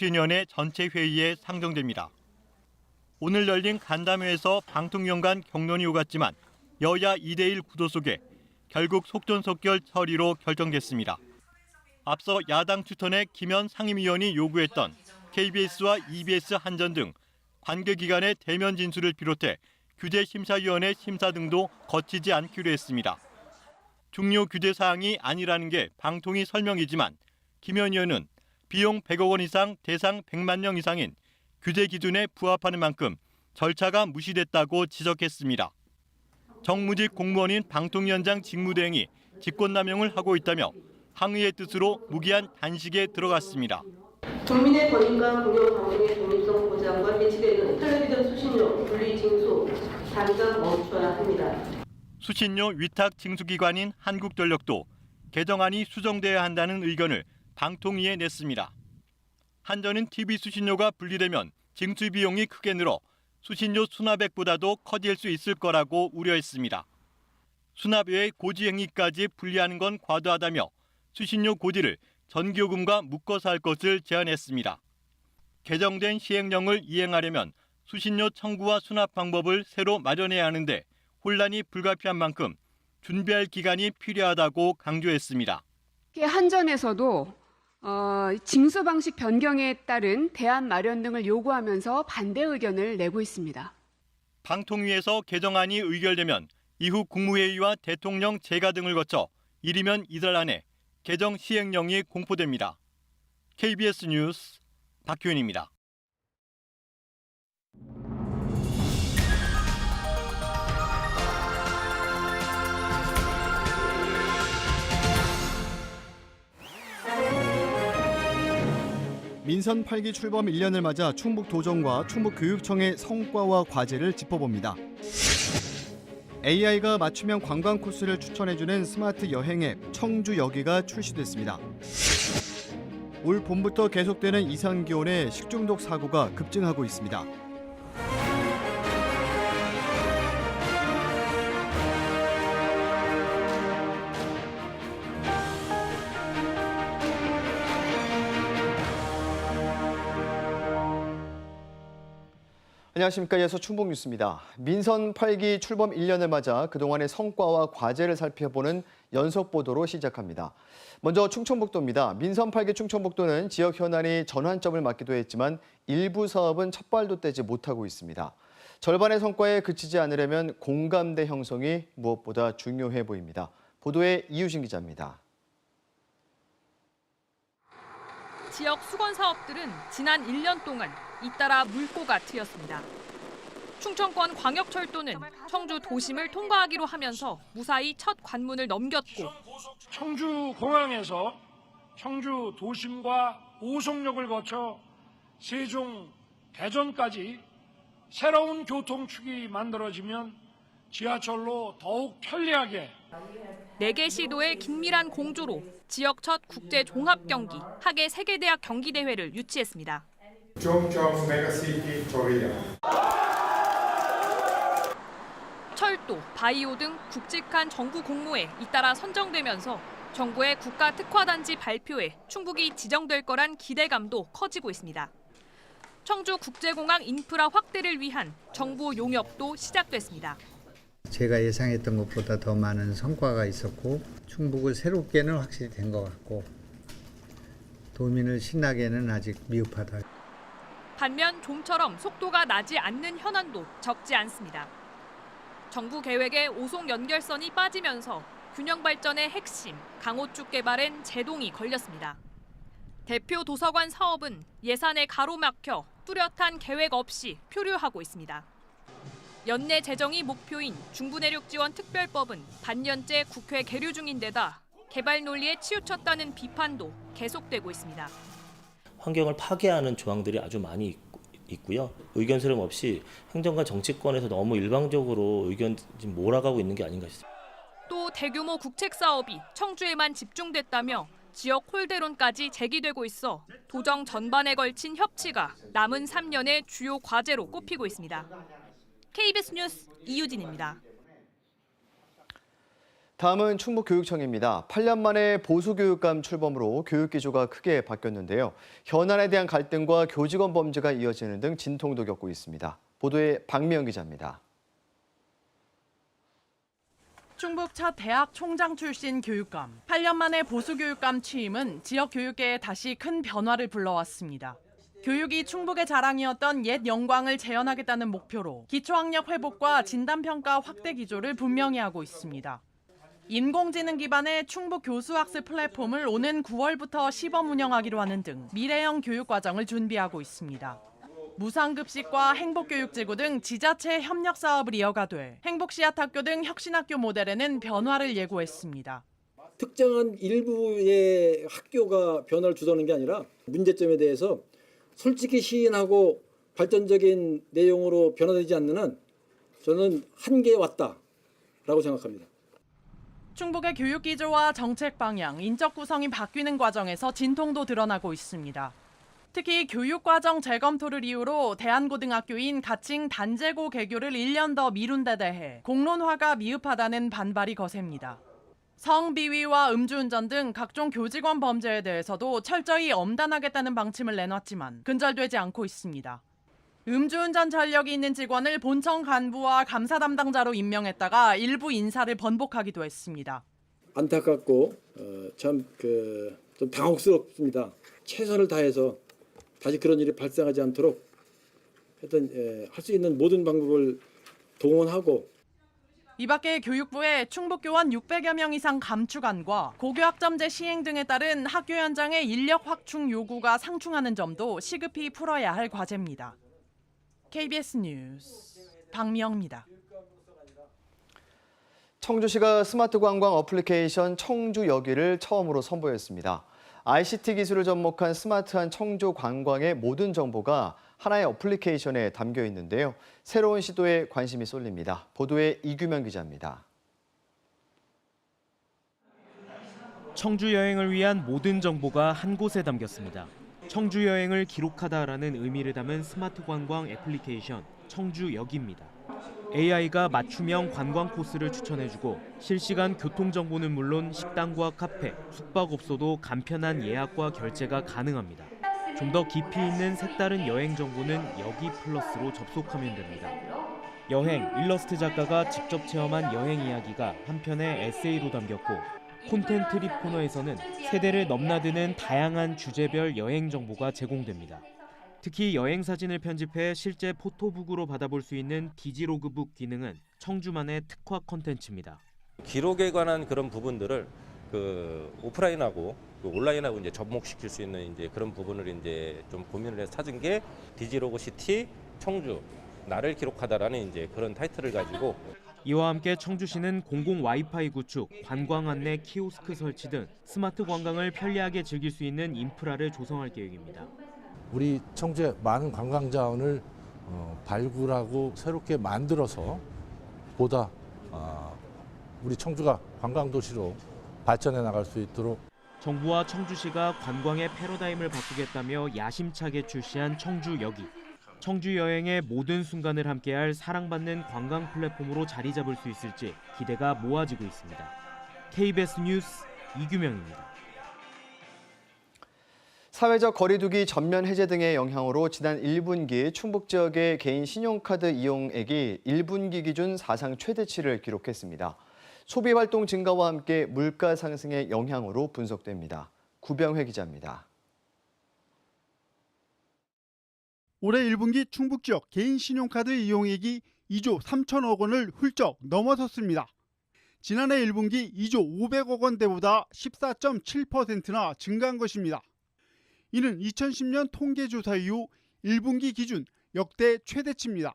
2020년의 전체 회의에 상정됩니다. 오늘 열린 간담회에서 방통위원 간 격론이 오갔지만 여야 2대1 구도 속에 결국 속전속결 처리로 결정됐습니다. 앞서 야당 추천의 김현 상임위원이 요구했던 KBS와 EBS 한전 등 관계기관의 대면 진술을 비롯해 규제심사위원회 심사 등도 거치지 않기로 했습니다. 중요 규제 사항이 아니라는 게 방통위 설명이지만 김현 의원은 비용 100억 원 이상 대상 100만 명 이상인 규제 기준에 부합하는 만큼 절차가 무시됐다고 지적했습니다. 정무직 공무원인 방통위원장 직무대행이 직권남용을 하고 있다며 항의의 뜻으로 무기한 단식에 들어갔습니다. 국민의 권익과 공영 방송의 독립성 보장과 배치되는 텔레비전 수신료 분리 징수 당장 멈춰야 합니다. 수신료 위탁 징수기관인 한국전력도 개정안이 수정돼야 한다는 의견을 방통위에 냈습니다. 한전은 TV 수신료가 분리되면 징수 비용이 크게 늘어 수신료 수납액보다도 커질 수 있을 거라고 우려했습니다. 수납 외의 고지 행위까지 분리하는 건 과도하다며 수신료 고지를 전기요금과 묶어서 할 것을 제안했습니다. 개정된 시행령을 이행하려면 수신료 청구와 수납 방법을 새로 마련해야 하는데 혼란이 불가피한 만큼 준비할 기간이 필요하다고 강조했습니다. 한전에서도 어, 징수 방식 변경에 따른 대안 마련 등을 요구하면서 반대 의견을 내고 있습니다. 방통위에서 개정안이 의결되면 이후 국무회의와 대통령 재가 등을 거쳐 이르면 이달 안에 개정 시행령이 공포됩니다. KBS 뉴스 박효인입니다. 민선 8기 출범 1년을 맞아 충북도정과 충북교육청의 성과와 과제를 짚어봅니다. AI가 맞춤형 관광 코스를 추천해주는 스마트 여행 앱 청주 여기가 출시됐습니다. 올 봄부터 계속되는 이상 기온에 식중독 사고가 급증하고 있습니다. 안녕하십니까. 예서 충북 뉴스입니다. 민선 8기 출범 1년을 맞아 그동안의 성과와 과제를 살펴보는 연속 보도로 시작합니다. 먼저 충청북도입니다. 민선 8기 충청북도는 지역 현안이 전환점을 맞기도 했지만 일부 사업은 첫발도 떼지 못하고 있습니다. 절반의 성과에 그치지 않으려면 공감대 형성이 무엇보다 중요해 보입니다. 보도에 이유진 기자입니다. 지역 수건 사업들은 지난 1년 동안 잇따라 물꼬가 트였습니다. 충청권 광역철도는 청주 도심을 통과하기로 하면서 무사히 첫 관문을 넘겼고 청주 공항에서 청주 도심과 오송역을 거쳐 세종 대전까지 새로운 교통축이 만들어지면 지하철로 더욱 편리하게 4개 시도의 긴밀한 공조로 지역 첫 국제 종합 경기 하계 세계대학 경기 대회를 유치했습니다. 철도, 바이오 등 굵직한 정부 공모에 잇따라 선정되면서 정부의 국가 특화단지 발표에 충북이 지정될 거란 기대감도 커지고 있습니다. 청주 국제공항 인프라 확대를 위한 정부 용역도 시작됐습니다. 제가 예상했던 것보다 더 많은 성과가 있었고 충북을 새롭게는 확실히 된 것 같고 도민을 신나게는 아직 미흡하다. 반면 좀처럼 속도가 나지 않는 현안도 적지 않습니다. 정부 계획에 오송 연결선이 빠지면서 균형 발전의 핵심 강호쭉 개발엔 제동이 걸렸습니다. 대표 도서관 사업은 예산에 가로막혀 뚜렷한 계획 없이 표류하고 있습니다. 연내 재정이 목표인 중부내륙 지원 특별법은 반년째 국회 계류 중인 데다 개발 논리에 치우쳤다는 비판도 계속되고 있습니다. 환경을 파괴하는 조항들이 아주 많이 있- 있고요. 의견 수렴 없이 행정과 정치권에서 너무 일방적으로 의견 몰아가고 있는 게 아닌가 싶습니다. 또 대규모 국책 사업이 청주에만 집중됐다며 지역 홀대론까지 제기되고 있어 도정 전반에 걸친 협치가 남은 3년의 주요 과제로 꼽히고 있습니다. KBS 뉴스 이유진입니다. 다음은 충북교육청입니다. 8년 만에 보수교육감 출범으로 교육기조가 크게 바뀌었는데요. 현안에 대한 갈등과 교직원 범죄가 이어지는 등 진통도 겪고 있습니다. 보도에 박미영 기자입니다. 충북 첫 대학 총장 출신 교육감. 8년 만에 보수교육감 취임은 지역 교육계에 다시 큰 변화를 불러왔습니다. 교육이 충북의 자랑이었던 옛 영광을 재현하겠다는 목표로 기초학력 회복과 진단평가 확대 기조를 분명히 하고 있습니다. 인공지능 기반의 충북 교수학습 플랫폼을 오는 9월부터 시범 운영하기로 하는 등 미래형 교육 과정을 준비하고 있습니다. 무상급식과 행복교육지구 등 지자체 협력 사업을 이어가되 행복씨앗학교 등 혁신학교 모델에는 변화를 예고했습니다. 특정한 일부의 학교가 변화를 주도하는 게 아니라 문제점에 대해서 솔직히 시인하고 발전적인 내용으로 변화되지 않는 한 저는 한계에 왔다라고 생각합니다. 충북의 교육 기조와 정책 방향, 인적 구성이 바뀌는 과정에서 진통도 드러나고 있습니다. 특히 교육과정 재검토를 이유로 대한고등학교인 가칭 단재고 개교를 1년 더 미룬 데 대해 공론화가 미흡하다는 반발이 거셉니다. 성비위와 음주운전 등 각종 교직원 범죄에 대해서도 철저히 엄단하겠다는 방침을 내놨지만 근절되지 않고 있습니다. 음주운전 전력이 있는 직원을 본청 간부와 감사 담당자로 임명했다가 일부 인사를 번복하기도 했습니다. 안타깝고 어, 참그좀 당혹스럽습니다. 최선을 다해서 다시 그런 일이 발생하지 않도록 하여튼 예, 할수 있는 모든 방법을 동원하고 이 밖에 교육부에 충북교원 600여 명 이상 감축안과 고교학점제 시행 등에 따른 학교 현장의 인력 확충 요구가 상충하는 점도 시급히 풀어야 할 과제입니다. KBS 뉴스 박미영입니다. 청주시가 스마트 관광 어플리케이션 청주 여기를 처음으로 선보였습니다. ICT 기술을 접목한 스마트한 청주 관광의 모든 정보가 하나의 어플리케이션에 담겨 있는데요. 새로운 시도에 관심이 쏠립니다. 보도에 이규명 기자입니다. 청주 여행을 위한 모든 정보가 한 곳에 담겼습니다. 청주 여행을 기록하다라는 의미를 담은 스마트 관광 애플리케이션 청주 여기입니다. AI가 맞춤형 관광 코스를 추천해주고 실시간 교통 정보는 물론 식당과 카페, 숙박업소도 간편한 예약과 결제가 가능합니다. 좀 더 깊이 있는 색다른 여행 정보는 여기 플러스로 접속하면 됩니다. 여행, 일러스트 작가가 직접 체험한 여행 이야기가 한 편의 에세이로 담겼고 콘텐트 립 코너에서는 세대를 넘나드는 다양한 주제별 여행 정보가 제공됩니다. 특히 여행 사진을 편집해 실제 포토북으로 받아볼 수 있는 디지로그북 기능은 청주만의 특화 콘텐츠입니다. 기록에 관한 그런 부분들을 그 오프라인하고 그 온라인하고 이제 접목시킬 수 있는 이제 그런 부분을 이제 좀 고민을 해서 찾은 게 디지로그 시티 청주 나를 기록하다라는 이제 그런 타이틀을 가지고 이와 함께 청주시는 공공 와이파이 구축, 관광 안내 키오스크 설치 등 스마트 관광을 편리하게 즐길 수 있는 인프라를 조성할 계획입니다. 우리 청주의 많은 관광 자원을 어, 발굴하고 새롭게 만들어서 보다 어, 우리 청주가 관광 도시로 발전해 나갈 수 있도록 정부와 청주시가 관광의 패러다임을 바꾸겠다며 야심차게 출시한 청주 여기. 청주 여행의 모든 순간을 함께할 사랑받는 관광 플랫폼으로 자리 잡을 수 있을지 기대가 모아지고 있습니다. KBS 뉴스 이규명입니다. 사회적 거리두기 전면 해제 등의 영향으로 지난 1분기 충북 지역의 개인 신용카드 이용액이 1분기 기준 사상 최대치를 기록했습니다. 소비 활동 증가와 함께 물가 상승의 영향으로 분석됩니다. 구병회 기자입니다. 올해 1분기 충북 지역 개인 신용카드 이용액이 2조 3천억 원을 훌쩍 넘어섰습니다. 지난해 1분기 2조 500억 원대보다 14.7%나 증가한 것입니다. 이는 2010년 통계조사 이후 1분기 기준 역대 최대치입니다.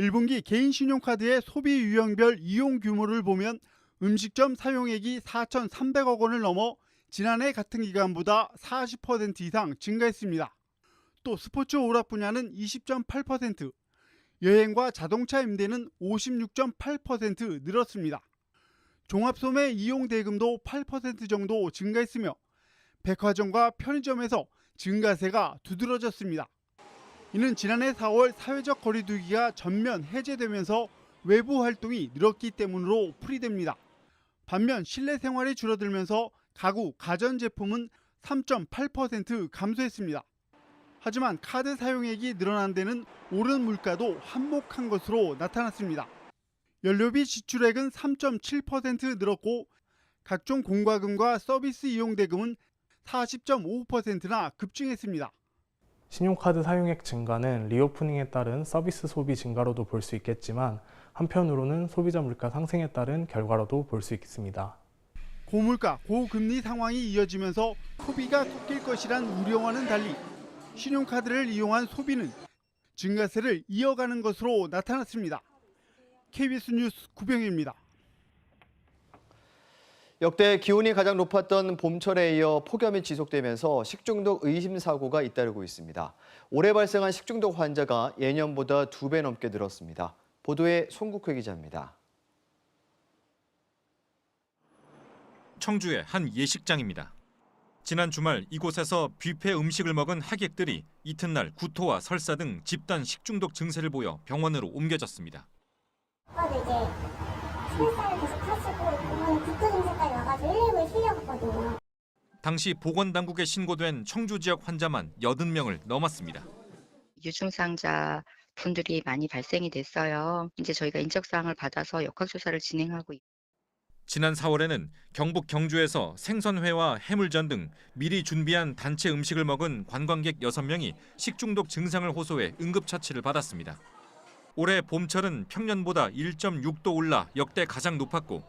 1분기 개인 신용카드의 소비 유형별 이용 규모를 보면 음식점 사용액이 4,300억 원을 넘어 지난해 같은 기간보다 40% 이상 증가했습니다. 또 스포츠 오락 분야는 20.8%, 여행과 자동차 임대는 56.8% 늘었습니다. 종합소매 이용 대금도 8% 정도 증가했으며 백화점과 편의점에서 증가세가 두드러졌습니다. 이는 지난해 4월 사회적 거리두기가 전면 해제되면서 외부 활동이 늘었기 때문으로 풀이됩니다. 반면 실내 생활이 줄어들면서 가구, 가전 제품은 3.8% 감소했습니다. 하지만 카드 사용액이 늘어난 데는 오른 물가도 한몫한 것으로 나타났습니다. 연료비 지출액은 3.7% 늘었고 각종 공과금과 서비스 이용 대금은 40.5%나 급증했습니다. 신용카드 사용액 증가는 리오프닝에 따른 서비스 소비 증가로도 볼 수 있겠지만 한편으로는 소비자 물가 상승에 따른 결과로도 볼 수 있습니다. 고물가, 고금리 상황이 이어지면서 소비가 꺾일 것이란 우려와는 달리 신용카드를 이용한 소비는 증가세를 이어가는 것으로 나타났습니다. KBS 뉴스 구병입니다. 역대 기온이 가장 높았던 봄철에 이어 폭염이 지속되면서 식중독 의심 사고가 잇따르고 있습니다. 올해 발생한 식중독 환자가 예년보다 두 배 넘게 늘었습니다. 보도에 송국회 기자입니다. 청주의 한 예식장입니다. 지난 주말 이곳에서 뷔페 음식을 먹은 하객들이 이튿날 구토와 설사 등 집단 식중독 증세를 보여 병원으로 옮겨졌습니다. 오빠도 이제 출산을 계속 하시고 부모님 구토 119에 실려갔거든요. 당시 보건당국에 신고된 청주 지역 환자만 80명을 넘었습니다. 유증상자 분들이 많이 발생이 됐어요. 이제 저희가 인적 사항을 받아서 역학 조사를 진행하고 있습니다. 지난 4월에는 경북 경주에서 생선회와 해물전 등 미리 준비한 단체 음식을 먹은 관광객 6명이 식중독 증상을 호소해 응급처치를 받았습니다. 올해 봄철은 평년보다 1.6도 올라 역대 가장 높았고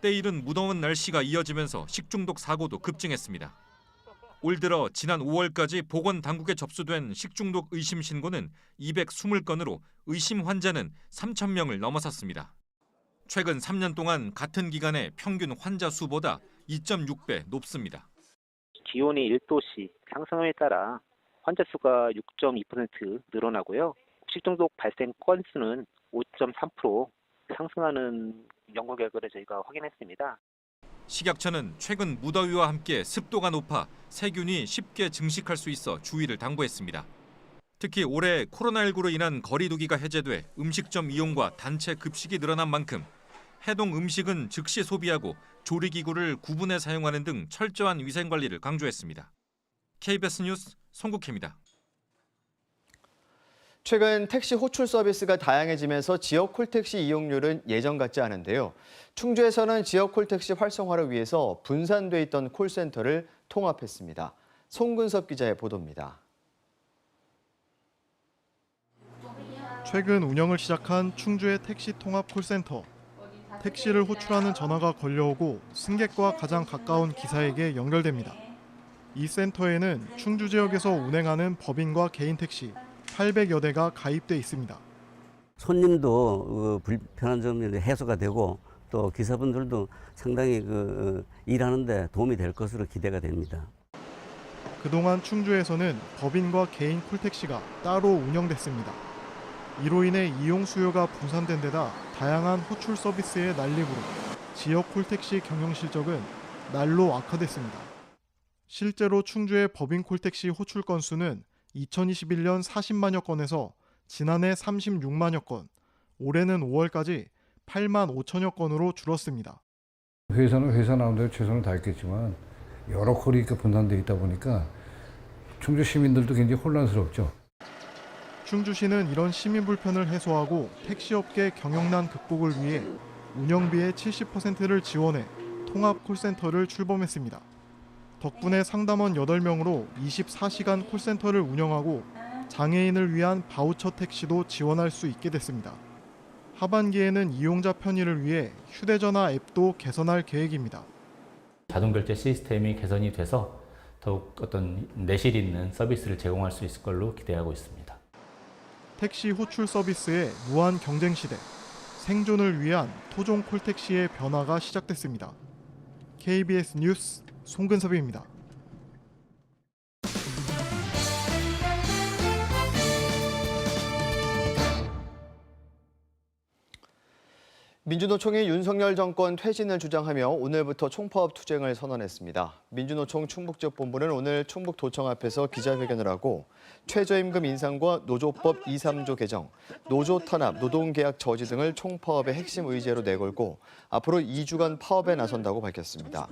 때이른 무더운 날씨가 이어지면서 식중독 사고도 급증했습니다. 올 들어 지난 5월까지 보건 당국에 접수된 식중독 의심 신고는 220건으로 의심 환자는 3천 명을 넘어섰습니다. 최근 3년 동안 같은 기간의 평균 환자 수보다 2.6배 높습니다. 기온이 1도씩 상승함에 따라 환자 수가 6.2% 늘어나고요. 식중독 발생 건수는 5.3% 상승하는 연구 결과를 저희가 확인했습니다. 식약처는 최근 무더위와 함께 습도가 높아 세균이 쉽게 증식할 수 있어 주의를 당부했습니다. 특히 올해 코로나19로 인한 거리두기가 해제돼 음식점 이용과 단체 급식이 늘어난 만큼 해동 음식은 즉시 소비하고 조리기구를 구분해 사용하는 등 철저한 위생 관리를 강조했습니다. KBS 뉴스 송국혜입니다. 최근 택시 호출 서비스가 다양해지면서 지역 콜택시 이용률은 예전 같지 않은데요. 충주에서는 지역 콜택시 활성화를 위해서 분산돼 있던 콜센터를 통합했습니다. 송근섭 기자의 보도입니다. 최근 운영을 시작한 충주의 택시 통합 콜센터. 택시를 호출하는 전화가 걸려오고 승객과 가장 가까운 기사에게 연결됩니다. 이 센터에는 충주 지역에서 운행하는 법인과 개인 택시 800여 대가 가입돼 있습니다. 손님도 어, 불편한 점이 해소가 되고 또 기사분들도 상당히 그 어, 일하는데 도움이 될 것으로 기대가 됩니다. 그동안 충주에서는 법인과 개인 콜택시가 따로 운영됐습니다. 이로 인해 이용 수요가 분산된 데다 다양한 호출 서비스의 난립으로 지역 콜택시 경영 실적은 날로 악화됐습니다. 실제로 충주의 법인 콜택시 호출 건수는 2021년 40만여 건에서 지난해 36만여 건, 올해는 5월까지 8만 5천여 건으로 줄었습니다. 회사는 회사 나름대로 최선을 다했겠지만 여러 콜이 분산돼 있다 보니까 충주 시민들도 굉장히 혼란스럽죠. 충주시는 이런 시민 불편을 해소하고 택시업계 경영난 극복을 위해 운영비의 70%를 지원해 통합 콜센터를 출범했습니다. 덕분에 상담원 8명으로 24시간 콜센터를 운영하고 장애인을 위한 바우처 택시도 지원할 수 있게 됐습니다. 하반기에는 이용자 편의를 위해 휴대전화 앱도 개선할 계획입니다. 자동 결제 시스템이 개선이 돼서 더욱 어떤 내실 있는 서비스를 제공할 수 있을 걸로 기대하고 있습니다. 택시 호출 서비스의 무한 경쟁 시대, 생존을 위한 토종 콜택시의 변화가 시작됐습니다. KBS 뉴스 송근섭입니다. 민주노총이 윤석열 정권 퇴진을 주장하며 오늘부터 총파업 투쟁을 선언했습니다. 민주노총 충북지역 본부는 오늘 충북도청 앞에서 기자회견을 하고 최저임금 인상과 노조법 2, 3조 개정, 노조 탄압, 노동계약 저지 등을 총파업의 핵심 의제로 내걸고 앞으로 2주간 파업에 나선다고 밝혔습니다.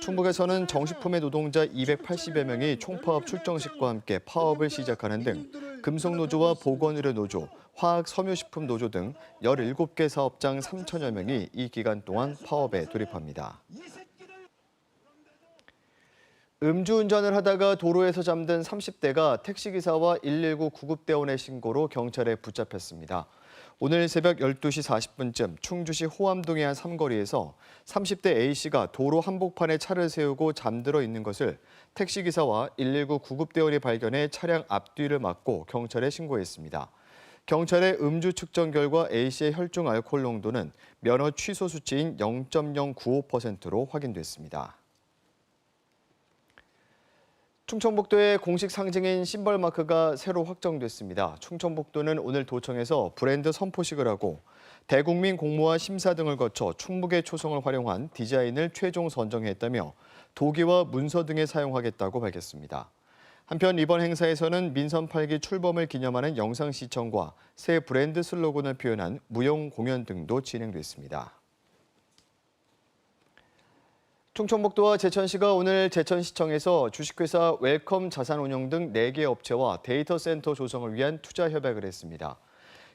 충북에서는 정식품의 노동자 280여 명이 총파업 출정식과 함께 파업을 시작하는 등 금속노조와 보건의료노조, 화학섬유식품 노조 등 17개 사업장 3천여 명이 이 기간 동안 파업에 돌입합니다. 음주운전을 하다가 도로에서 잠든 30대가 택시기사와 119 구급대원의 신고로 경찰에 붙잡혔습니다. 오늘 새벽 12시 40분쯤 충주시 호암동의 한 삼거리에서 30대 A씨가 도로 한복판에 차를 세우고 잠들어 있는 것을 택시기사와 119 구급대원이 발견해 차량 앞뒤를 막고 경찰에 신고했습니다. 경찰의 음주 측정 결과 A씨의 혈중 알코올 농도는 면허 취소 수치인 0.095%로 확인됐습니다. 충청북도의 공식 상징인 심벌 마크가 새로 확정됐습니다. 충청북도는 오늘 도청에서 브랜드 선포식을 하고 대국민 공모와 심사 등을 거쳐 충북의 초성을 활용한 디자인을 최종 선정했다며 도기와 문서 등에 사용하겠다고 밝혔습니다. 한편 이번 행사에서는 민선 8기 출범을 기념하는 영상 시청과 새 브랜드 슬로건을 표현한 무용 공연 등도 진행됐습니다. 충청북도와 제천시가 오늘 제천시청에서 주식회사 웰컴 자산운용 등 4개 업체와 데이터 센터 조성을 위한 투자 협약을 했습니다.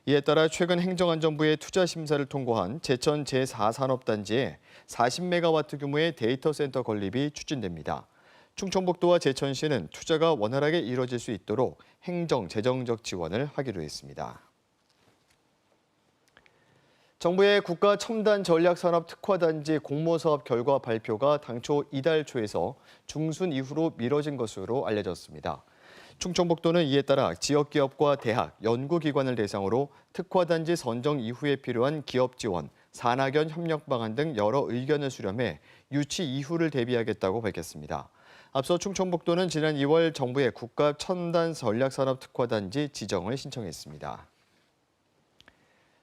이에 따라 최근 행정안전부의 투자 심사를 통과한 제천 제4산업단지에 40메가와트 규모의 데이터 센터 건립이 추진됩니다. 충청북도와 제천시는 투자가 원활하게 이뤄질 수 있도록 행정, 재정적 지원을 하기로 했습니다. 정부의 국가 첨단 전략 산업 특화 단지 공모 사업 결과 발표가 당초 이달 초에서 중순 이후로 미뤄진 것으로 알려졌습니다. 충청북도는 이에 따라 지역 기업과 대학, 연구기관을 대상으로 특화 단지 선정 이후에 필요한 기업 지원, 산학연 협력 방안 등 여러 의견을 수렴해 유치 이후를 대비하겠다고 밝혔습니다. 앞서 충청북도는 지난 2월 정부의 국가 첨단 전략 산업 특화 단지 지정을 신청했습니다.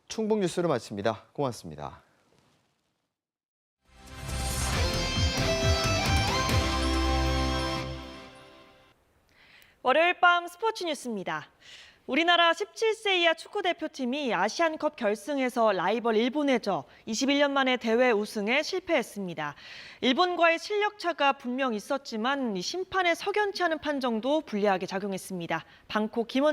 충북 뉴스를 마칩니다. 고맙습니다. 월요일 밤 스포츠 뉴스입니다. 우리나라 17세 이하 축구 대표팀이 아시안컵 결승에서 라이벌 일본에 져 21년 만에 대회 우승에 실패했습니다. 일본과의 실력 차가 분명 있었지만 심판의 석연치 않은 판정도 불리하게 작용했습니다. 방콕 김원